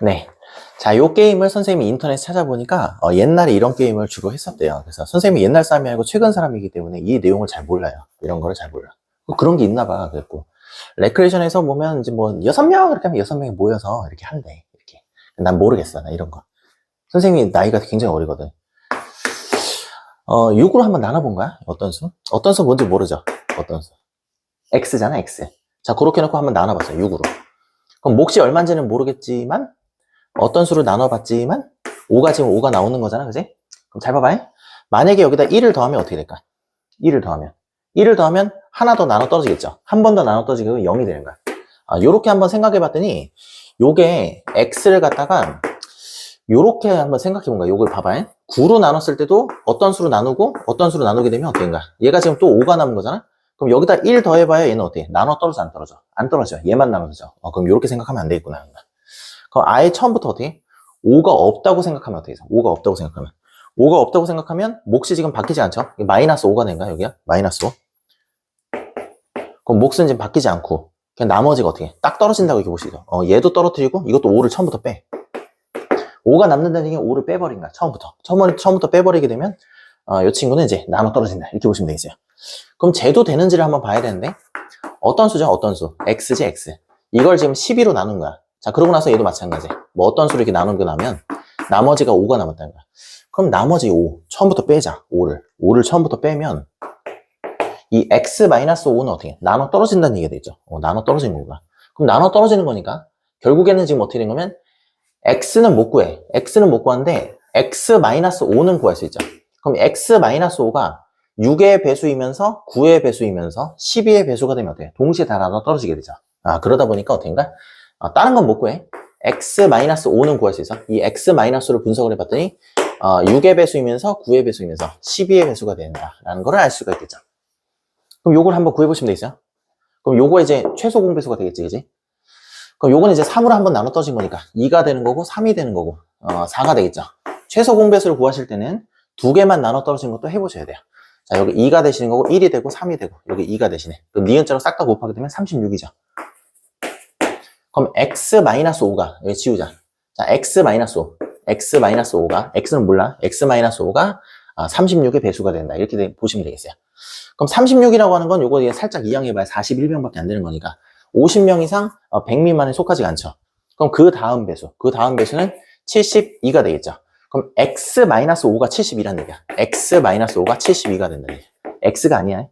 네. 자, 요 게임을 선생님이 인터넷 찾아보니까 어, 옛날에 이런 게임을 주로 했었대요. 그래서 선생님이 옛날 사람이 아니고 최근 사람이기 때문에 이 내용을 잘 몰라요. 이런 거를 잘 몰라. 뭐 그런 게 있나 봐. 그랬고. 레크레이션에서 보면 이제 뭐 여섯 명 이렇게 하면 여섯 명이 모여서 이렇게 한대. 이렇게. 난 모르겠어. 나 이런 거. 선생님이 나이가 굉장히 어리거든. 어, 6으로 한번 나눠본 거야? 어떤 수? 어떤 수 뭔지 모르죠? 어떤 수? X잖아, X. 자, 그렇게 해놓고 한번 나눠봤어요. 6으로. 그럼 몫이 얼마인지는 모르겠지만, 어떤 수를 나눠봤지만, 5가 지금 5가 나오는 거잖아, 그지? 그럼 잘 봐봐. 만약에 여기다 1을 더하면 어떻게 될까? 1을 더하면. 1을 더하면 하나 더 나눠 떨어지겠죠? 한 번 더 나눠 떨어지게 되면 0이 되는 거야. 아, 요렇게 한번 생각해 봤더니, 요게 X를 갖다가, 요렇게 한번 생각해 본 거야. 요걸 봐봐. 9로 나눴을 때도 어떤 수로 나누고, 어떤 수로 나누게 되면 어떻게 된가? 얘가 지금 또 5가 남은 거잖아? 그럼 여기다 1 더해봐야 얘는 어떻게? 나눠 떨어져, 안 떨어져? 안 떨어져. 얘만 나눠져. 어, 그럼 이렇게 생각하면 안 되겠구나. 그럼 아예 처음부터 어떻게? 5가 없다고 생각하면 어떻게 해서? 5가 없다고 생각하면. 5가 없다고 생각하면 몫이 지금 바뀌지 않죠? 마이너스 5가 된가, 여기야? 마이너스 5. 그럼 몫은 지금 바뀌지 않고, 그냥 나머지가 어떻게? 딱 떨어진다고 이렇게 보시죠. 어, 얘도 떨어뜨리고, 이것도 5를 처음부터 빼. 5가 남는다는 얘기는 5를 빼버린 거야, 처음부터. 처음, 처음부터 빼버리게 되면, 어, 이 친구는 이제 나눠 떨어진다. 이렇게 보시면 되겠어요. 그럼 쟤도 되는지를 한번 봐야 되는데 어떤 수죠? 어떤 수? x지 x. 이걸 지금 12로 나눈 거야. 자 그러고 나서 얘도 마찬가지. 뭐 어떤 수를 이렇게 나누고 나면 나머지가 5가 남았다는 거야. 그럼 나머지 5 처음부터 빼자. 5를 5를 처음부터 빼면 이 x-5는 어떻게 나눠 떨어진다는 얘기가 되죠. 어, 나눠 떨어지는 거구나. 그럼 나눠 떨어지는 거니까 결국에는 지금 어떻게 된 거면 x는 못 구해. x는 못 구하는데 x-5는 구할 수 있죠. 그럼 x-5가 6의 배수이면서 9의 배수이면서 12의 배수가 되면 어때요? 동시에 다 나눠 떨어지게 되죠. 아, 그러다 보니까 어떻게인가? 아, 다른 건 못 구해. x-5는 구할 수 있어. 이 x-를 분석을 해봤더니 어, 6의 배수이면서 9의 배수이면서 12의 배수가 된다라는 걸 알 수가 있겠죠. 그럼 요걸 한번 구해보시면 되겠어요. 그럼 요거 이제 최소 공배수가 되겠지, 그지? 그럼 요거는 이제 3으로 한번 나눠 떨어진 거니까 2가 되는 거고 3이 되는 거고 어, 4가 되겠죠. 최소 공배수를 구하실 때는 두 개만 나눠 떨어진 것도 해보셔야 돼요. 자, 여기 2가 되시는 거고 1이 되고 3이 되고 여기 2가 되시네. 그럼 니은자로 싹 다 곱하게 되면 36이죠. 그럼 x-5가 여기 지우자. 자, x-5. x-5가 x는 몰라. x-5가 36의 배수가 된다. 이렇게 되- 보시면 되겠어요. 그럼 36이라고 하는 건 요거 살짝 이항해봐야 41명밖에 안 되는 거니까 50명 이상 100 미만에 속하지가 않죠. 그럼 그 다음 배수, 그 다음 배수는 72가 되겠죠. 그럼 x-5가 72란 얘기야. x-5가 72가 된다. 얘기야. x가 아니야.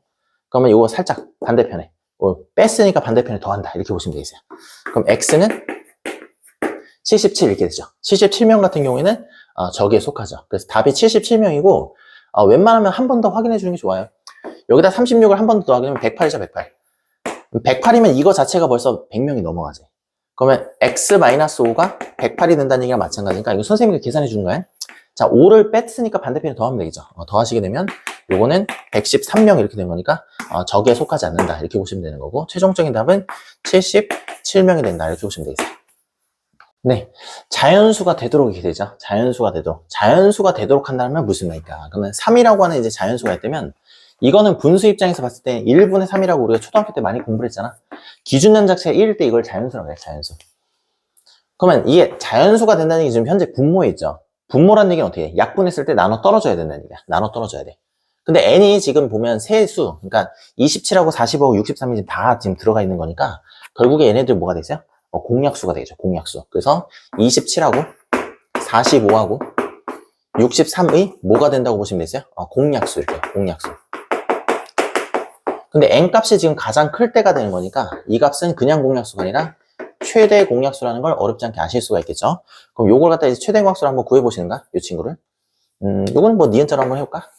그러면 이거 살짝 반대편에. 어, 뺐으니까 반대편에 더한다. 이렇게 보시면 되겠어요. 그럼 x는 77 이렇게 되죠. 77명 같은 경우에는 어, 저기에 속하죠. 그래서 답이 77명이고 어, 웬만하면 한 번 더 확인해 주는 게 좋아요. 여기다 36을 한 번 더 더하게 되면 108이죠. 108. 108이면 이거 자체가 벌써 100명이 넘어가지. 그러면 x-5가 108이 된다는 얘기랑 마찬가지니까 이거 선생님이 계산해 주는 거야. 자, 5를 뺐으니까 반대편에 더하면 되겠죠. 어, 더하시게 되면 요거는 113명 이렇게 된 거니까 어, 저기에 속하지 않는다 이렇게 보시면 되는 거고 최종적인 답은 77명이 된다 이렇게 보시면 되겠어요. 네, 자연수가 되도록 이렇게 되죠. 자연수가 되도록. 자연수가 되도록 한다면 무슨 말일까? 그러면 3이라고 하는 이제 자연수가 있다면 이거는 분수 입장에서 봤을 때 1분의 3이라고 우리가 초등학교 때 많이 공부를 했잖아. 기준점 자체가 1일 때 이걸 자연수라고 해, 자연수. 그러면 이게 자연수가 된다는 게 지금 현재 분모에 있죠. 분모라는 얘기는 어떻게 해? 약분했을 때 나눠 떨어져야 된다는 얘기야. 나눠 떨어져야 돼. 근데 n이 지금 보면 세 수, 그러니까 27하고 45하고 63이 지금 다 지금 들어가 있는 거니까 결국에 얘네들 뭐가 되세요? 어, 공약수가 되겠죠. 공약수. 그래서 27하고 45하고 63의 뭐가 된다고 보시면 되세요? 어, 공약수 이렇게 공약수. 근데 n 값이 지금 가장 클 때가 되는 거니까 이 값은 그냥 공약수가 아니라 최대 공약수라는 걸 어렵지 않게 아실 수가 있겠죠. 그럼 요걸 갖다 이제 최대 공약수를 한번 구해 보시는가? 이 친구를. 음, 요거는 뭐 니은자로 한번 해볼까?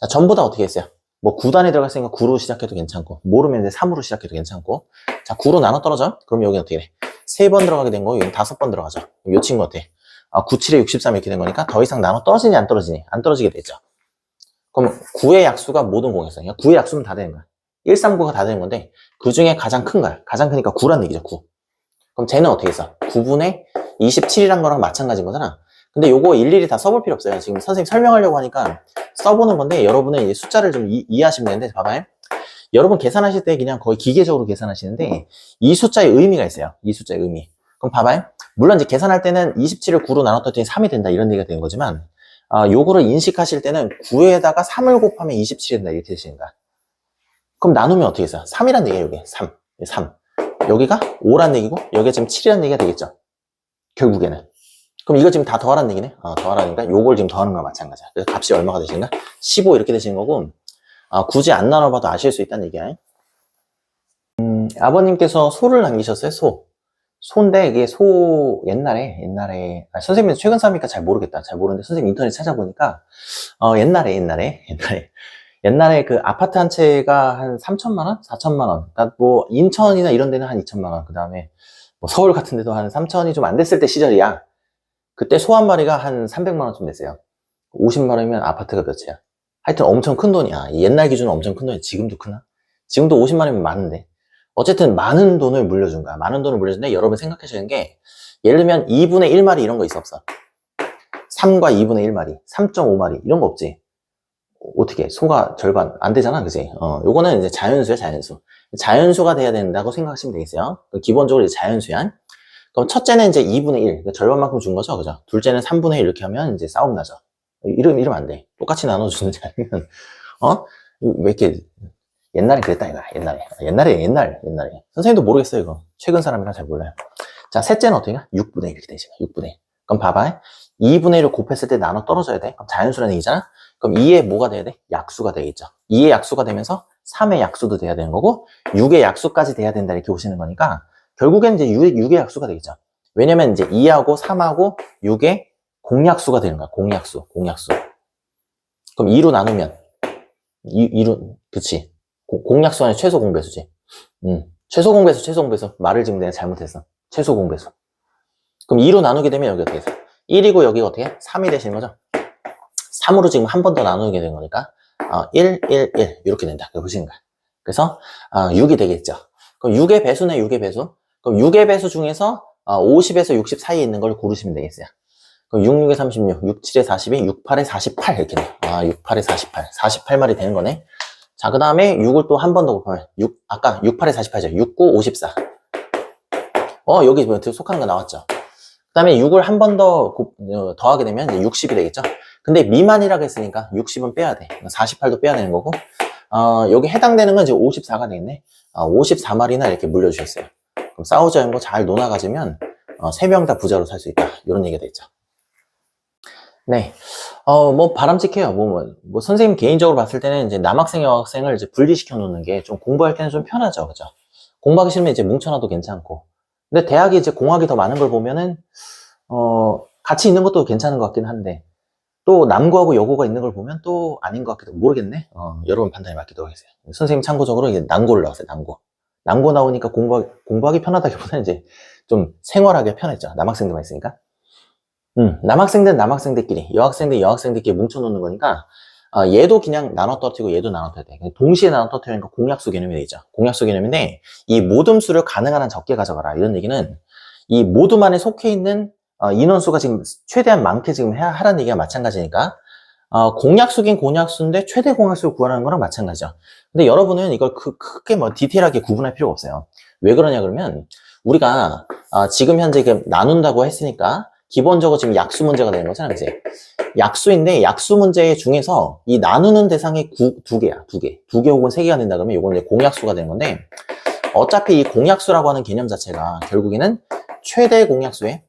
자, 전부 다 어떻게 했어요? 뭐 9단에 들어갔으니까 9로 시작해도 괜찮고 모르면 이제 3으로 시작해도 괜찮고 자 9로 나눠 떨어져? 그럼 여기 어떻게 돼? 세번 들어가게 된 거, 여기 다섯 번 들어가죠. 이 친구 어때? 아, 9, 7에 63 이렇게 된 거니까 더 이상 나눠 떨어지니 안 떨어지니? 안 떨어지게 되죠. 그럼 9의 약수가 모든 공약수야. 9의 약수면 다 되는 거야. 1, 3, 9가 다 되는 건데 그 중에 가장 큰 거야. 가장 크니까 9란 얘기죠. 9. 그럼 쟤는 어떻게 했어? 9분의 27이란 거랑 마찬가지인 거잖아. 근데 요거 일일이 다 써볼 필요 없어요. 지금 선생님 설명하려고 하니까 써보는 건데 여러분은 이제 숫자를 좀 이, 이해하시면 되는데 봐봐요. 여러분 계산하실 때 그냥 거의 기계적으로 계산하시는데 이 숫자의 의미가 있어요. 이 숫자의 의미. 그럼 봐봐요. 물론 이제 계산할 때는 27을 9로 나눴더니 3이 된다 이런 얘기가 되는 거지만 아, 요거를 인식하실 때는 9에다가 3을 곱하면 27이 된다 이렇게 거야. 그럼 나누면 어떻게 해서 3이란 얘기야 이게 3. 3. 여기가 5란 얘기고 여기가 지금 7이란 얘기가 되겠죠. 결국에는. 그럼 이거 지금 다 더하라는 얘기네. 어, 더하라니까 요걸 지금 더하는 거와 마찬가지야. 그래서 값이 얼마가 되시는가? 15 이렇게 되시는 거고 아, 굳이 안 나눠봐도 아실 수 있다는 얘기야. 음, 아버님께서 소를 남기셨어요, 소. 소인데, 이게 소, 옛날에, 옛날에, 아, 선생님은 최근 사람이니까 잘 모르겠다. 잘 모르는데, 선생님 인터넷 찾아보니까, 어, 옛날에, 옛날에, 옛날에, 옛날에 그 아파트 한 채가 한 3천만 원? 4천만 원. 그러니까 뭐, 인천이나 이런 데는 한 2천만 원. 그 다음에, 뭐 서울 같은 데도 한 3천이 좀 안 됐을 때 시절이야. 그때 소 한 마리가 한 300만원 좀 됐어요. 50만 원이면 아파트가 몇 채야? 하여튼 엄청 큰 돈이야. 옛날 기준은 엄청 큰 돈이야. 지금도 크나? 지금도 50만 원이면 많은데. 어쨌든 많은 돈을 물려준 거야. 많은 돈을 물려준데 여러분 생각하셔야 되는 게 예를 들면 2분의 1마리 이런 거 있어 없어? 3과 2분의 1마리, 3.5마리 이런 거 없지? 어떻게 소가 절반 안 되잖아, 그지? 어, 요거는 이제 자연수야, 자연수. 자연수가 돼야 된다고 생각하시면 되겠어요. 기본적으로 이제 자연수야. 그럼 첫째는 이제 2분의 1, 그러니까 절반만큼 준 거죠, 그죠? 둘째는 3분의 1 이렇게 하면 이제 싸움 나죠. 이름 이름 안 돼. 똑같이 나눠주는지 아니면 어? 왜 이렇게 옛날에 그랬다 이거야 옛날에. 옛날에 옛날 옛날에. 선생님도 모르겠어요 이거. 최근 사람이라 잘 몰라요. 자 셋째는 어떻게 가 6분의 1 이렇게 되죠 6분의 1 그럼 봐봐 2분의 1을 곱했을 때 나눠 떨어져야 돼? 그럼 자연수라는 얘기잖아? 그럼 2의 뭐가 돼야 돼? 약수가 되겠죠. 2의 약수가 되면서 3의 약수도 돼야 되는 거고 6의 약수까지 돼야 된다 이렇게 보시는 거니까 결국엔 이제 6의, 6의 약수가 되겠죠 왜냐면 이제 2하고 3하고 6의 공약수가 되는 거야 공약수 공약수 그럼 2로 나누면 2, 2로 그치 고- 공약수 아니 최소 공배수지. 음. 최소 공배수, 최소 공배수. 말을 지금 내가 잘못했어. 최소 공배수. 그럼 2로 나누게 되면 여기 어떻게 돼서 1이고 여기가 어떻게? 3이 되시는 거죠? 3으로 지금 한 번 더 나누게 된 거니까 어, 1, 1, 1 이렇게 된다. 보시는 거야. 그래서 어, 6이 되겠죠. 그럼 6의 배수네, 6의 배수. 그럼 6의 배수 중에서 어, 50에서 60 사이에 있는 걸 고르시면 되겠어요. 그럼 6, 6에 36, 6, 7에 42, 6, 8에 48 이렇게 돼. 아, 6, 8에 48. 48마리 되는 거네. 자, 그 다음에 6을 또 한 번 더 곱하면 6, 아까 6, 8에 48죠. 6, 9, 54. 어, 여기 뭐 속하는 거 나왔죠. 그 다음에 6을 한 번 더 더하게 되면 이제 60이 되겠죠. 근데 미만이라고 했으니까 60은 빼야 돼. 48도 빼야 되는 거고. 어, 여기 해당되는 건 이제 54가 되겠네. 어, 54마리나 이렇게 물려주셨어요. 그럼 싸우지 않고 잘 놀아가지면 어, 3명 다 부자로 살 수 있다. 이런 얘기가 되죠. 네. 어, 뭐, 바람직해요. 뭐, 뭐, 뭐, 선생님 개인적으로 봤을 때는 이제 남학생, 여학생을 이제 분리시켜 놓는 게 좀 공부할 때는 좀 편하죠. 그죠? 공부하기 싫으면 이제 뭉쳐놔도 괜찮고. 근데 대학이 이제 공학이 더 많은 걸 보면은, 어, 같이 있는 것도 괜찮은 것 같긴 한데, 또 남고하고 여고가 있는 걸 보면 또 아닌 것 같기도 모르겠네. 어, 여러분 판단에 맡기도록 하겠어요. 선생님 참고적으로 이제 남고를 나왔어요. 남고. 남고 나오니까 공부, 공부하기 편하다기보다는 이제 좀 생활하기 편했죠. 남학생들만 있으니까. 음, 남학생들은 남학생들끼리, 여학생들 여학생들끼리 뭉쳐놓는 거니까, 어, 얘도 그냥 나눠 떨어뜨리고 얘도 나눠 떨어뜨려 돼. 동시에 나눠 떨어뜨리니까 공약수 개념이 되죠. 공약수 개념인데, 이 모듬수를 가능한 한 적게 가져가라. 이런 얘기는, 이 모둠 안에 속해 있는 어, 인원수가 지금 최대한 많게 지금 하라는 얘기가 마찬가지니까, 어, 공약수긴 공약수인데 최대 공약수를 구하라는 거랑 마찬가지죠. 근데 여러분은 이걸 크, 크게 뭐 디테일하게 구분할 필요가 없어요. 왜 그러냐 그러면, 우리가 어, 지금 현재 나눈다고 했으니까, 기본적으로 지금 약수 문제가 되는 거잖아, 그지? 약수인데 약수 문제 중에서 이 나누는 대상이 구- 두 개야, 두 개. 두 개 혹은 세 개가 된다 그러면 이거는 이제 공약수가 되는 건데 어차피 이 공약수라고 하는 개념 자체가 결국에는 최대 공약수의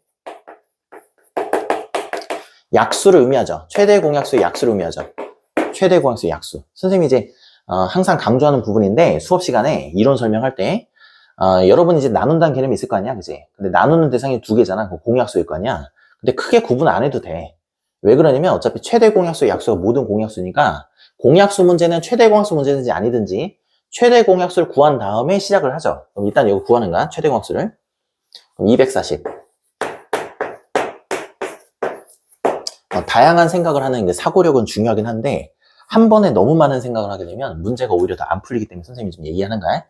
약수를 의미하죠. 최대 공약수의 약수를 의미하죠. 최대 공약수의 약수. 선생님이 이제 어, 항상 강조하는 부분인데 수업 시간에 이론 설명할 때 어, 여러분 이제 나눈다는 개념이 있을 거 아니야, 그지? 근데 나누는 대상이 두 개잖아. 그 공약수일 거 아니야. 근데 크게 구분 안 해도 돼. 왜 그러냐면 어차피 최대 공약수의 약수가 모든 공약수니까 공약수 문제는 최대 공약수 문제든지 아니든지 최대 공약수를 구한 다음에 시작을 하죠. 그럼 일단 이거 구하는 거야. 최대 공약수를. 그럼 240. 다양한 생각을 하는 이제 사고력은 중요하긴 한데 한 번에 너무 많은 생각을 하게 되면 문제가 오히려 더 안 풀리기 때문에 선생님이 좀 얘기하는 거야.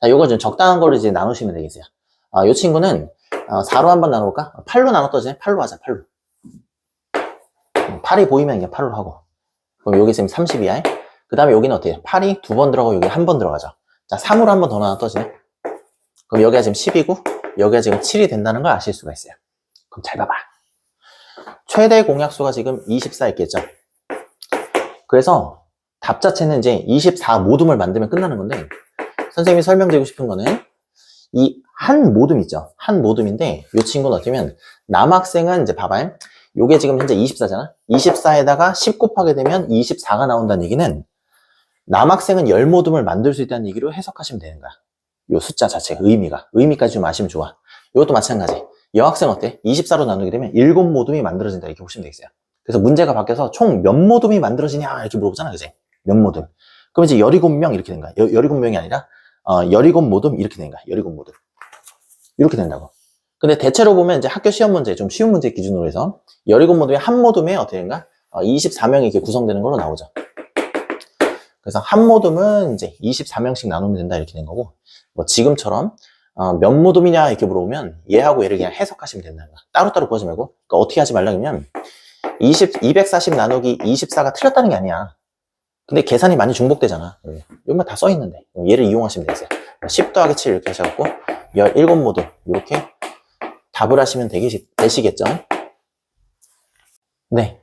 자, 요거 좀 적당한 걸로 이제 나누시면 되겠어요. 아, 요 친구는 어, 4로 한번 나눠볼까? 8로 나눴더지 8로 하자, 8로. 8이 보이면 그냥 8로 하고. 그럼 여기 지금 30이야. 그 다음에 여기는 어때요? 8이 두 번 들어가고 여기 한 번 들어가죠. 자, 3으로 한 번 더 나눴더지 그럼 여기가 지금 10이고 여기가 지금 7이 된다는 걸 아실 수가 있어요. 그럼 잘 봐봐. 최대 공약수가 지금 24였겠죠. 그래서 답 자체는 이제 24 모둠을 만들면 끝나는 건데 선생님이 설명드리고 싶은 거는 이 한 모둠 있죠. 한 모둠인데 이 친구는 어쩌면 남학생은 이제 봐봐요. 요게 지금 현재 24잖아. 24에다가 10 곱하게 되면 24가 나온다는 얘기는 남학생은 10모둠을 만들 수 있다는 얘기로 해석하시면 되는 거야. 요 숫자 자체가 의미가. 의미까지 좀 아시면 좋아. 이것도 마찬가지. 여학생 어때? 24로 나누게 되면 7모둠이 만들어진다 이렇게 보시면 되겠어요. 그래서 문제가 바뀌어서 총 몇 모둠이 만들어지냐 이렇게 물어보잖아. 그지? 몇 모둠. 그럼 이제 17명 이렇게 된 거야. 17명이 아니라 어, 17모둠 이렇게 된 거야. 17모둠. 이렇게 된다고. 근데 대체로 보면 이제 학교 시험 문제, 좀 쉬운 문제 기준으로 해서 17모둠이 한 모둠에 어떻게 된가? 어, 24명이 이렇게 구성되는 걸로 나오죠. 그래서 한 모둠은 이제 24명씩 나누면 된다 이렇게 된 거고, 뭐 지금처럼 어, 몇 모둠이냐 이렇게 물어보면 얘하고 얘를 그냥 해석하시면 된다는 거야. 따로따로 구하지 말고. 그러니까 어떻게 하지 말라면 20, 240 나누기 24가 틀렸다는 게 아니야. 근데 계산이 많이 중복되잖아. 여기. 여기만 다 써있는데. 얘를 이용하시면 되겠어요. 10 더하기 7 이렇게 하셔갖고 17모둠 이렇게 답을 하시면 되시, 되시겠죠? 네.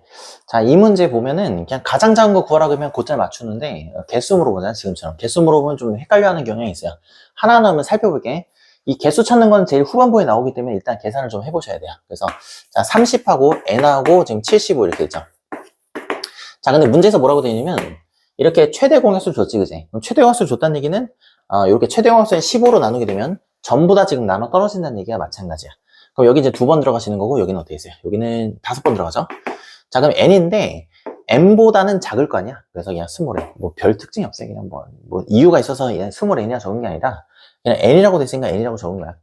자, 이 문제 보면은 그냥 가장 작은 거 구하라 그러면 곧잘 맞추는데 어, 개수 물어보잖아, 지금처럼. 개수 물어보면 좀 헷갈려 하는 경향이 있어요. 하나하나 한번 살펴볼게. 이 개수 찾는 건 제일 후반부에 나오기 때문에 일단 계산을 좀 해보셔야 돼요. 그래서 자, 30하고 n하고 지금 75 이렇게 있죠. 자, 근데 문제에서 뭐라고 되어 있냐면 이렇게 최대 공약수 줬지, 그지? 그럼 최대 공약수 줬다는 얘기는 어, 이렇게 최대 공약수는 15로 나누게 되면 전부 다 지금 나눠 떨어진다는 얘기가 마찬가지야. 그럼 여기 이제 두 번 들어가시는 거고 여기는 어떻게 있어요? 여기는 다섯 번 들어가죠. 자, 그럼 n인데 n보다는 작을 거 아니야? 그래서 그냥 스몰 n. 뭐별 특징이 없어요. 그냥 뭐, 뭐 이유가 있어서 그냥 스몰 n이라 적은 게 아니라 그냥 n이라고 돼 있으니까 n이라고 적은 거야.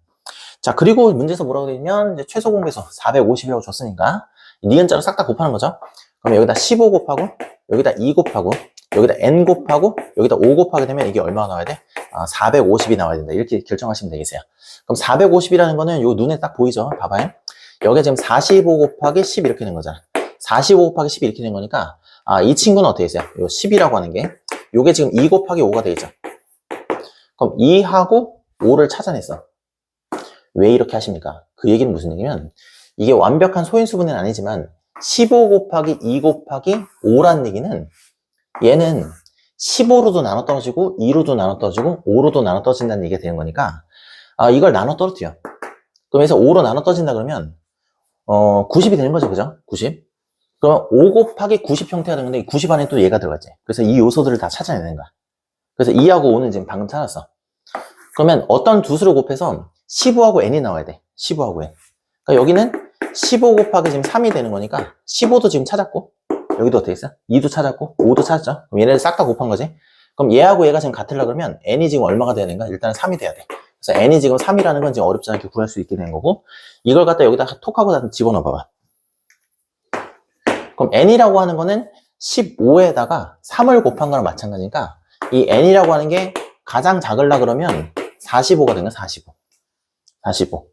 자, 그리고 문제에서 뭐라고 되냐면 이제 최소 공배수 450이라고 줬으니까 니은자로 싹 다 곱하는 거죠. 그럼 여기다 15 곱하고 여기다 2 곱하고 여기다 n 곱하고 여기다 5 곱하게 되면 이게 얼마가 나와야 돼? 아, 450이 나와야 된다. 이렇게 결정하시면 되겠어요. 그럼 450이라는 거는 요 눈에 딱 보이죠? 봐봐요. 여기 지금 45 곱하기 10 이렇게 된 거잖아. 45 곱하기 10 이렇게 된 거니까 아, 이 친구는 어떻게 있어요? 요 10이라고 하는 게 요게 지금 2 곱하기 5가 되겠죠. 그럼 2하고 5를 찾아냈어. 왜 이렇게 하십니까? 그 얘기는 무슨 얘기냐면 이게 완벽한 소인수분은 아니지만 15 곱하기 2 곱하기 5라는 얘기는 얘는 15로도 나눠 떨어지고 2로도 나눠 떨어지고 5로도 나눠 떨어진다는 얘기가 되는 거니까 아, 이걸 나눠 떨어뜨려. 그러면서 5로 나눠 떨어진다 그러면 어, 90이 되는 거죠. 그죠? 90. 그럼 5 곱하기 90 형태가 되는 건데 90 안에 또 얘가 들어갔지. 그래서 이 요소들을 다 찾아내는 거야. 그래서 2하고 5는 지금 방금 찾았어. 그러면 어떤 두 수를 곱해서 15하고 n이 나와야 돼. 15하고 n. 그러니까 여기는 15 곱하기 지금 3이 되는 거니까 15도 지금 찾았고 여기도 어떻게 있어? 2도 찾았고 5도 찾았죠? 그럼 얘네를 싹 다 곱한 거지. 그럼 얘하고 얘가 지금 같으려 그러면 n이 지금 얼마가 돼야 되는가? 일단은 3이 돼야 돼. 그래서 n이 지금 3이라는 건 지금 어렵지 않게 구할 수 있게 된 거고 이걸 갖다 여기다 톡하고 다 집어넣어 봐봐. 그럼 n이라고 하는 거는 15에다가 3을 곱한 거랑 마찬가지니까 이 n이라고 하는 게 가장 작을라 그러면 45가 되는 45. 45.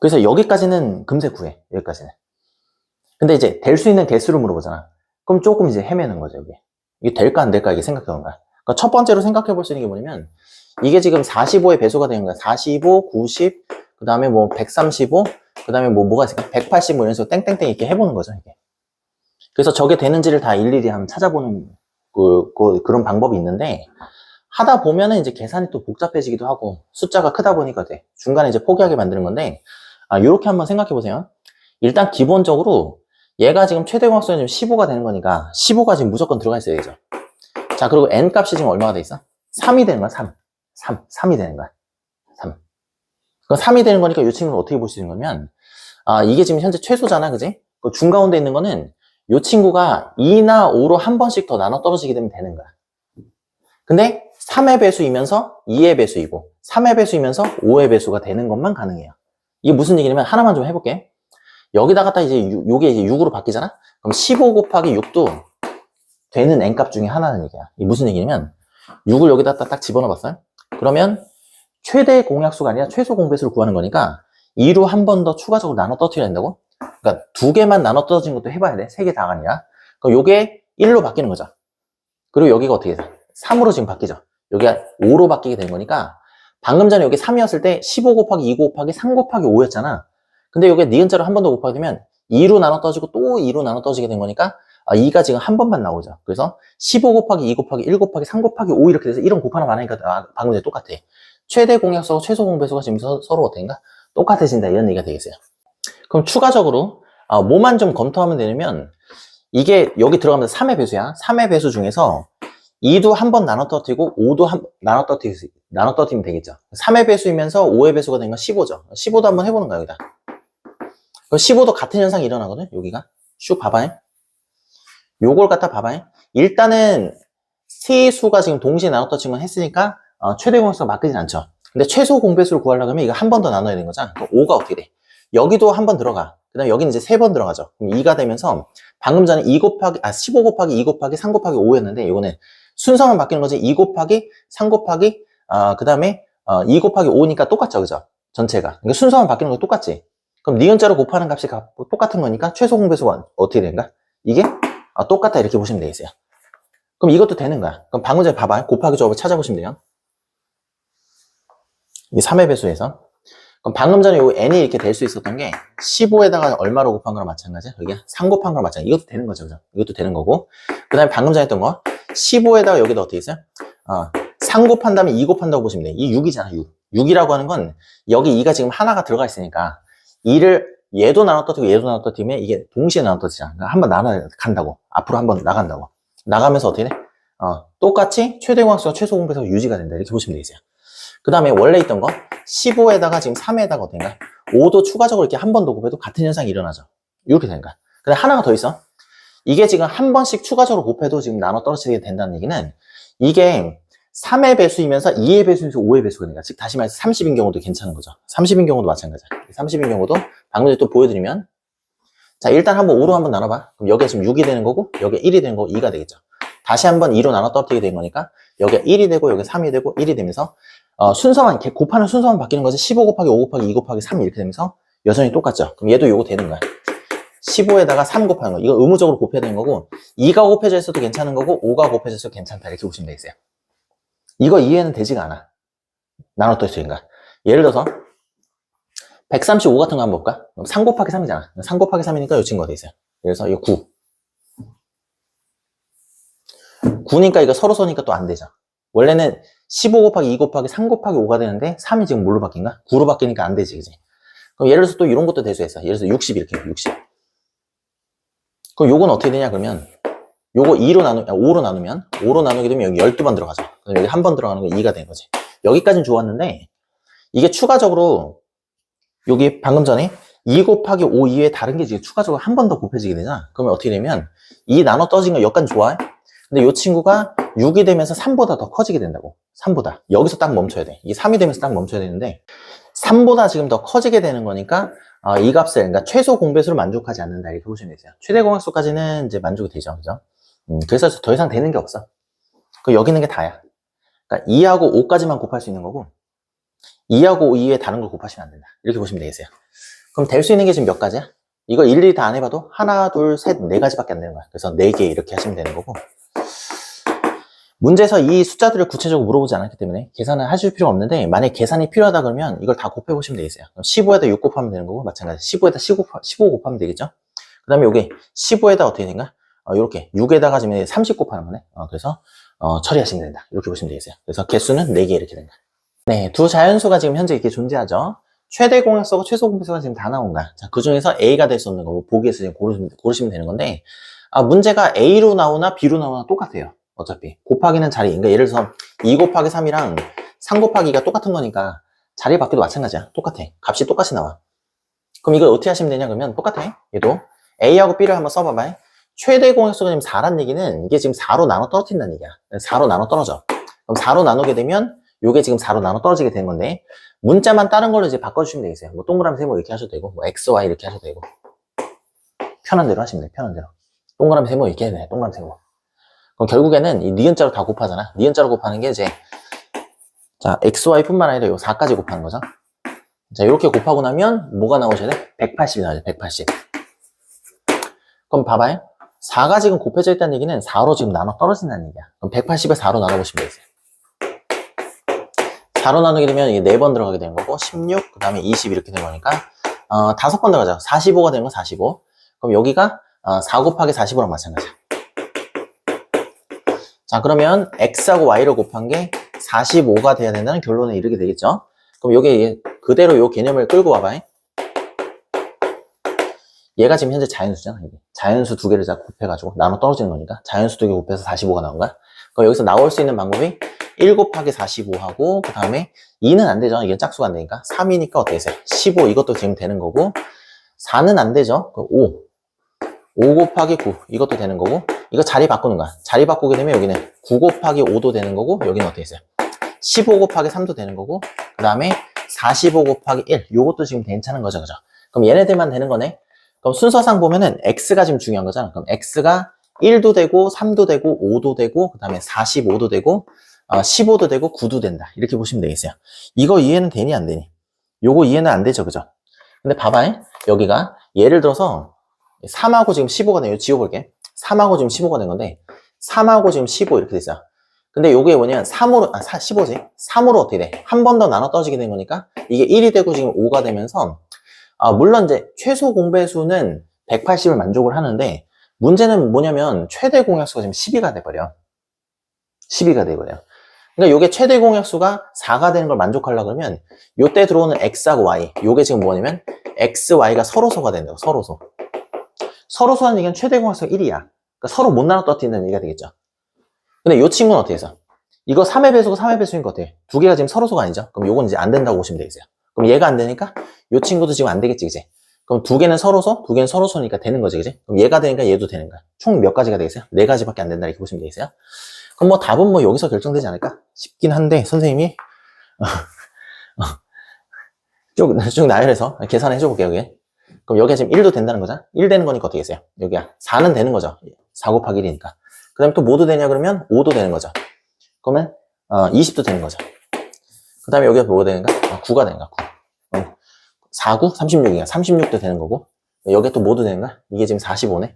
그래서 여기까지는 금세 구해. 여기까지는. 근데 이제 될 수 있는 개수를 물어보잖아. 그럼 조금 이제 헤매는 거죠, 이게. 이게 될까 안 될까 이게 생각해 보는 거야. 그러니까 첫 번째로 생각해 볼 수 있는 게 뭐냐면 이게 지금 45의 배수가 되는 거야. 45, 90, 그 다음에 뭐 135, 그 다음에 뭐 뭐가 있을까? 180 뭐 이런 식으로 땡땡땡 이렇게 해보는 거죠, 이게. 그래서 저게 되는지를 다 일일이 한번 찾아보는 그, 그, 그런 방법이 있는데 하다 보면은 이제 계산이 또 복잡해지기도 하고 숫자가 크다 보니까 돼. 중간에 이제 포기하게 만드는 건데 아, 요렇게 한번 생각해 보세요. 일단 기본적으로 얘가 지금 최대 공학수는 지금 15가 되는 거니까 15가 지금 무조건 들어가 있어야 되죠. 자, 그리고 n 값이 지금 얼마가 돼 있어? 3이 되는 거야, 3. 3. 3이 되는 거야. 3. 그럼 3이 되는 거니까 이 친구는 어떻게 볼 수 있는 거면 아, 이게 지금 현재 최소잖아, 그지? 그 중가운데 있는 거는 이 친구가 2나 5로 한 번씩 더 나눠 떨어지게 되면 되는 거야. 근데 3의 배수이면서 2의 배수이고 3의 배수이면서 5의 배수가 되는 것만 가능해요. 이게 무슨 얘기냐면 하나만 좀 해볼게. 여기다 갖다 이제 유- 요게 이제 6으로 바뀌잖아? 그럼 15 곱하기 6도 되는 n값 중에 하나는 얘기야. 이게 무슨 얘기냐면 6을 여기다 딱, 딱 집어넣어 봤어요? 그러면 최대 공약수가 아니라 최소 공배수를 구하는 거니까 2로 한 번 더 추가적으로 나눠 떨어뜨려야 된다고? 그러니까 두 개만 나눠 떨어진 것도 해봐야 돼. 세 개 다가 아니라. 그럼 요게 1로 바뀌는 거죠. 그리고 여기가 어떻게 돼? 3으로 지금 바뀌죠. 여기가 5로 바뀌게 된 거니까 방금 전에 여기 3이었을 때 15 곱하기 2 곱하기 3 곱하기 5였잖아. 근데 여기 니은자로 한 번 더 곱하게 되면 2로 나눠 떠지고 또 2로 나눠 떠지게 된 거니까 아, 2가 지금 한 번만 나오죠. 그래서 15 곱하기 2 곱하기 1 곱하기 3 곱하기 5 이렇게 돼서 이런 곱하나 많으니까 아, 방금 전에 똑같아. 최대 공약수하고 최소 공배수가 지금 서, 로 어떤가? 똑같아진다 이런 얘기가 되겠어요. 그럼 추가적으로 아, 뭐만 좀 검토하면 되냐면 이게 여기 들어가면서 3의 배수야. 3의 배수 중에서 2도 한 번 나눠 떨어뜨리고 5도 한 나눠 떨어뜨리 나눠 떨어뜨리면 되겠죠. 3의 배수이면서 5의 배수가 된건 15죠. 15도 한번 해보는 거야 여기다. 그럼 15도 같은 현상이 일어나거든 여기가. 슉 봐봐요. 요걸 갖다 봐봐요. 일단은 세 수가 지금 동시에 나눠 떨어진 건 했으니까 어, 최대 공배수가 바뀌진 않죠. 근데 최소 공배수를 구하려면 이거 한 번 더 나눠야 되는 거잖아. 그럼 5가 어떻게 돼? 여기도 한 번 들어가. 그 다음에 여기는 이제 세 번 들어가죠. 그럼 2가 되면서 방금 전에 2 곱하기, 아, 15 곱하기 2 곱하기 3 곱하기 5였는데 이거는 순서만 바뀌는 거지. 2 곱하기 3 곱하기, 아, 그 다음에 어, 2 곱하기 5니까 똑같죠. 그죠? 전체가. 그러니까 순서만 바뀌는 거 똑같지. 그럼 니은자로 곱하는 값이 가- 똑같은 거니까 최소 공배수가 어떻게 되는가? 이게 아, 똑같다 이렇게 보시면 되겠어요. 그럼 이것도 되는 거야. 그럼 방금 전에 봐봐요. 곱하기 조합을 찾아보시면 돼요. 이 3의 배수에서. 그럼 방금 전에 요 n이 이렇게 될 수 있었던 게 15에다가 얼마로 곱한 거랑 마찬가지야. 여기 3 곱한 거랑 마찬가지. 이것도 되는 거죠. 그죠? 이것도 되는 거고. 그 다음에 방금 전에 했던 거 15에다가 여기다 어떻게 있어요? 어, 3 곱한 다음에 2 곱한다고 보시면 돼. 이 6이잖아. 6. 6이라고 하는 건 여기 2가 지금 하나가 들어가 있으니까 2를 얘도 나눠 떠뜨리고 얘도 나눠 떠뜨리면 이게 동시에 나눠 떠지잖아. 그러니까 한번 나눠 간다고. 앞으로 한번 나간다고. 나가면서 어떻게 돼? 어, 똑같이 최대 공학수와 최소 공배수가 유지가 된다. 이렇게 보시면 되겠어요. 그 다음에 원래 있던 거 15에다가 지금 3에다가 어떤가 5도 추가적으로 이렇게 한 번 더 곱해도 같은 현상이 일어나죠. 이렇게 되는 거야. 근데 하나가 더 있어. 이게 지금 한 번씩 추가적으로 곱해도 지금 나눠 떨어지게 된다는 얘기는 이게 3의 배수이면서 2의 배수이면서 5의 배수가 되니까 즉 다시 말해서 30인 경우도 괜찮은 거죠. 30인 경우도 마찬가지야. 30인 경우도 방금 전에 또 보여드리면 자 일단 한번 5로 한번 나눠봐. 그럼 여기가 지금 6이 되는 거고 여기가 1이 되는 거고 2가 되겠죠. 다시 한번 2로 나눠 떨어뜨리게 된 거니까 여기가 1이 되고 여기 3이 되고 1이 되면서 어, 순서만 곱하는 순서만 바뀌는 거지 15 곱하기 5 곱하기 2 곱하기 3 이렇게 되면서 여전히 똑같죠. 그럼 얘도 요거 되는 거야. 15에다가 3 곱하는 거. 이거 의무적으로 곱해야 되는 거고 2가 곱해져 있어도 괜찮은 거고 5가 곱해져 있어도 괜찮다. 이렇게 보시면 되겠어요. 이거 이해는 되지가 않아. 나눠 떨어뜨린가. 예를 들어서 135 같은 거 한번 볼까? 그럼 3 곱하기 3이잖아. 3 곱하기 3이니까 요 친구가 돼 있어요. 그래서 이거 9. 9니까 이거 서로 서니까 또 안 되죠. 원래는 15 곱하기 2 곱하기 3 곱하기 5가 되는데 3이 지금 뭘로 바뀐가? 9로 바뀌니까 안 되지, 그지? 그럼 예를 들어서 또 이런 것도 대수했어. 예를 들어서 60 이렇게, 60. 그럼 요건 어떻게 되냐, 그러면 요거 2로 나누, 5로 나누면 5로 나누게 되면 여기 12번 들어가죠. 그럼 여기 한 번 들어가는 거 2가 되는 거지. 여기까지는 좋았는데 이게 추가적으로 여기 방금 전에 2 곱하기 5 이외에 다른 게 지금 추가적으로 한 번 더 곱해지게 되잖아. 그러면 어떻게 되면 2 나눠 떠진 거 여기까지 좋아해? 근데 이 친구가 6이 되면서 3보다 더 커지게 된다고. 3보다. 여기서 딱 멈춰야 돼. 이게 3이 되면서 딱 멈춰야 되는데 3보다 지금 더 커지게 되는 거니까 어, 이 값을 그러니까 최소 공배수를 만족하지 않는다 이렇게 보시면 되세요. 최대 공약수까지는 이제 만족이 되죠, 그죠? 음, 그래서 더 이상 되는 게 없어. 그 여기 있는 게 다야. 그러니까 2하고 5까지만 곱할 수 있는 거고 2하고 5 이외에 다른 걸 곱하시면 안 된다. 이렇게 보시면 되겠어요. 그럼 될 수 있는 게 지금 몇 가지야? 이거 일일이 다 안 해봐도 하나, 둘, 셋, 네 가지밖에 안 되는 거야. 그래서 네 개 이렇게 하시면 되는 거고. 문제에서 이 숫자들을 구체적으로 물어보지 않았기 때문에 계산을 하실 필요가 없는데 만약에 계산이 필요하다 그러면 이걸 다 곱해 보시면 되겠어요. 15에다 6 곱하면 되는 거고 마찬가지 15에다 15, 15 곱하면 되겠죠. 그 다음에 여기 15에다 어떻게 된가? 어, 이렇게 6에다가 지금 30 곱하는 거네. 어, 그래서 어, 처리하시면 된다. 이렇게 보시면 되겠어요. 그래서 개수는 4개 이렇게 된다. 네, 두 자연수가 지금 현재 이렇게 존재하죠. 최대 공약수하고 최소 공배수가 지금 다 나온 거야. 자, 그 중에서 A가 될 수 없는 거고 보기에서 지금 고르시면, 고르시면 되는 건데 아, 문제가 A로 나오나 B로 나오나 똑같아요. 어차피 곱하기는 자리. 그러니까 예를 들어서 2 곱하기 3이랑 3 곱하기가 똑같은 거니까 자리 바뀌도 마찬가지야. 똑같아. 값이 똑같이 나와. 그럼 이걸 어떻게 하시면 되냐? 그러면 똑같아. 얘도 A하고 B를 한번 써봐봐 최대 공약수가 지금 4란 얘기는 이게 지금 4로 나눠 떨어진다는 얘기야. 4로 나눠 떨어져. 그럼 4로 나누게 되면 이게 지금 4로 나눠 떨어지게 되는 건데 문자만 다른 걸로 이제 바꿔주시면 되겠어요. 뭐 동그라미 세모 이렇게 하셔도 되고 뭐 X, Y 이렇게 하셔도 되고. 편한 대로 하시면 돼 편한 대로. 동그라미 세모 이렇게 해야 돼. 동그라미 세모 그럼 결국에는 이 니은자로 다 곱하잖아. 니은자로 곱하는 게 이제 자 xy뿐만 아니라 요 4까지 곱하는 거죠. 자 이렇게 곱하고 나면 뭐가 나오셔야 돼? 180이 나와요. 180. 그럼 봐봐요. 4가 지금 곱해져 있다는 얘기는 4로 지금 나눠 떨어진다는 얘기야. 그럼 180을 4로 나눠보시면 되겠어요. 4로 나누게 되면 이게 4번 들어가게 되는 거고, 16, 그 다음에 20 이렇게 된 거니까, 어, 5번 들어가죠. 45가 되는 건 45. 그럼 여기가 어, 4 곱하기 45랑 마찬가지야. 자, 그러면 x하고 y를 곱한 게 45가 돼야 된다는 결론에 이르게 되겠죠. 그럼 여기 그대로 요 개념을 끌고 와봐. 얘가 지금 현재 자연수잖아. 이게. 자연수 두 개를 다 곱해가지고 나눠 떨어지는 거니까 자연수 두 개 곱해서 45가 나온 거야. 그럼 여기서 나올 수 있는 방법이 1 곱하기 45하고 그 다음에 2는 안 되죠. 이게 짝수가 안 되니까 3이니까 어떻게 했어요? 15 이것도 지금 되는 거고 4는 안 되죠. 그럼 5 5 곱하기 9 이것도 되는 거고 이거 자리 바꾸는 거야. 자리 바꾸게 되면 여기는 9 곱하기 5도 되는 거고 여기는 어떻게 했어요? 15 곱하기 3도 되는 거고 그 다음에 45 곱하기 1 요것도 지금 괜찮은 거죠. 그죠? 그럼 얘네들만 되는 거네. 그럼 순서상 보면은 x가 지금 중요한 거잖아. 그럼 x가 1도 되고 3도 되고 5도 되고 그 다음에 45도 되고 어, 15도 되고 9도 된다. 이렇게 보시면 되겠어요. 이거 이해는 되니 안 되니? 요거 이해는 안 되죠. 그죠? 근데 봐봐. 여기가 예를 들어서 3하고 지금 15가 돼요. 지워볼게. 3하고 지금 15가 된 건데 3하고 지금 15 이렇게 돼 있어요. 근데 요게 뭐냐면 3으로 아 15지? 3으로 어떻게 돼? 한 번 더 나눠 떨어지게 된 거니까 이게 1이 되고 지금 5가 되면서 아, 물론 이제 최소 공배수는 180을 만족을 하는데 문제는 뭐냐면 최대 공약수가 지금 12가 돼버려. 12가 돼버려. 그러니까 요게 최대 공약수가 4가 되는 걸 만족하려고 그러면 요때 들어오는 x하고 y 요게 지금 뭐냐면 x, y가 서로소가 된다고 서로소. 서로소하는 얘기는 최대 공약수가 1이야. 그러니까 서로 못 나눠 떨어뜨린다는 얘기가 되겠죠. 근데 요 친구는 어떻게 해서? 이거 3의 배수고 3의 배수인 것 같아. 두 개가 지금 서로소가 아니죠? 그럼 요건 이제 안 된다고 보시면 되겠어요. 그럼 얘가 안 되니까 요 친구도 지금 안 되겠지, 이제. 그럼 두 개는 서로소, 두 개는 서로소니까 되는 거지, 그지? 그럼 얘가 되니까 얘도 되는 거야. 총 몇 가지가 되겠어요? 네 가지밖에 안 된다, 이렇게 보시면 되겠어요? 그럼 뭐 답은 뭐 여기서 결정되지 않을까 싶긴 한데, 선생님이, 쭉, 쭉 나열해서 계산해 줘 볼게요, 여기. 그럼 여기가 지금 1도 된다는 거잖아? 1 되는 거니까 어떻게 했어요? 여기야. 4는 되는 거죠. 4 곱하기 1이니까. 그 다음에 또 뭐도 되냐 그러면 5도 되는 거죠. 그러면, 어, 20도 되는 거죠. 그 다음에 여기가 뭐가 되는가? 아, 9가 되는가? 9. 어. 4, 9? 36이야. 36도 되는 거고. 여기 또 뭐도 되는가? 이게 지금 45네.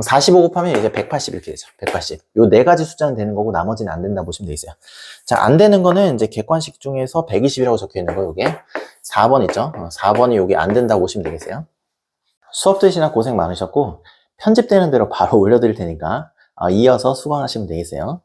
그럼 45 곱하면 이제 180 이렇게 되죠. 180. 요 네 가지 숫자는 되는 거고 나머지는 안 된다 보시면 되겠어요. 자, 안 되는 거는 이제 객관식 중에서 120이라고 적혀 있는 거 요게 4번 있죠? 어, 4번이 요게 안 된다고 보시면 되겠어요. 수업 듣시나 고생 많으셨고 편집되는 대로 바로 올려드릴 테니까 어, 이어서 수강하시면 되겠어요.